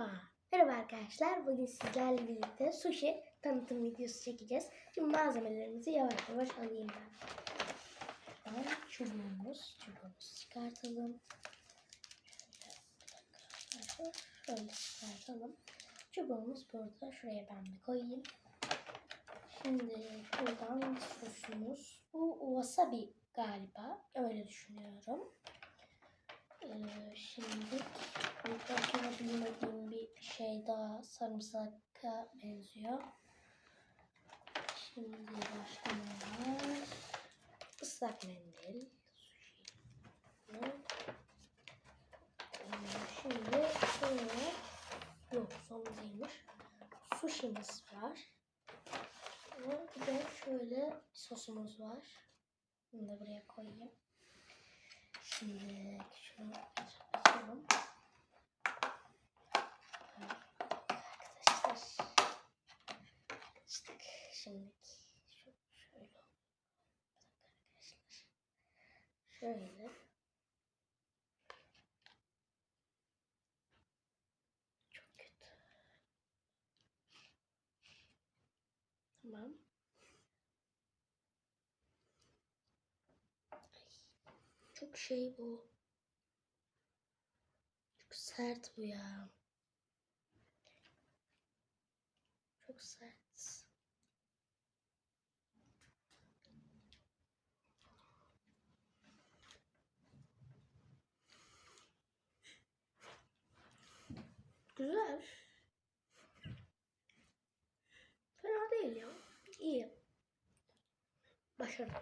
Merhaba. Merhaba arkadaşlar. Bugün sizlerle birlikte sushi tanıtım videosu çekeceğiz. Şimdi malzemelerimizi yavaş yavaş alayım ben. Ben çubuğumuz, çubuğumuzu çıkartalım. Şöyle, şöyle çıkartalım. Çubuğumuz burada. Şuraya ben bir koyayım. Şimdi şuradan sosumuz. Bu wasabi galiba. Öyle düşünüyorum. Ee, şimdi burada bilmediğim bir şey daha sarımsaka benziyor. Şimdi başka ne var? Islak mendil. Şimdi şöyle yok son değilmiş. Sushi'miz var. Bir de şöyle sosumuz var. Bunu da buraya koyayım. Şimdi şunu Şimdi şöyle. Arkadaşlar. Şöyle. Çok kötü. Tamam. Çok şey bu. Çok sert bu ya. Çok sert. Güzel. Fena değil ya. İyi. Başarılı.